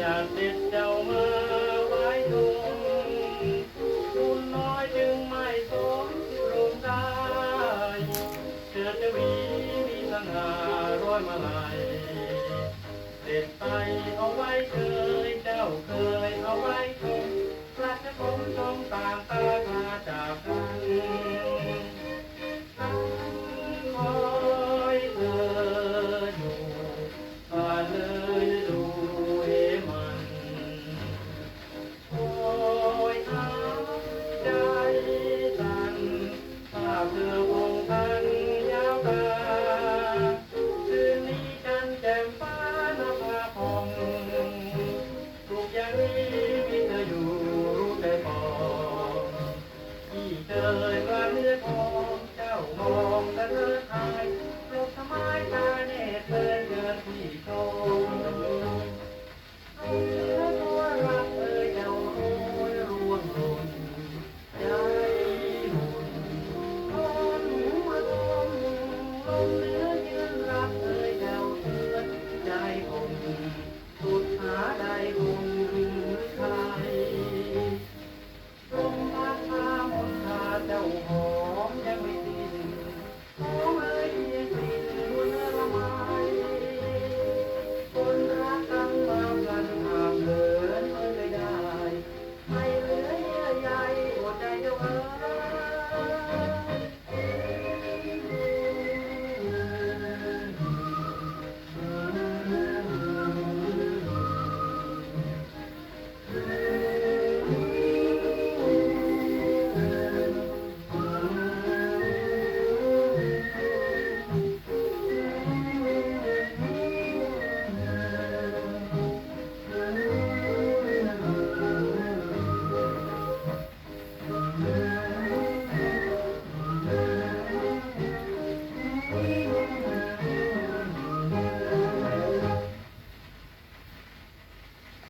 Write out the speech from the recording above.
จากเด็ดเดามาไว้ทงคุณน้อยจึงไม่สมลงได้เกิดจะวีมีสง่าร้อยมาลายเด็ดไปเอาไว้เคยเจ้าเคยเอาไว้ชมพระจะผมชมต่างตาจาก ทุ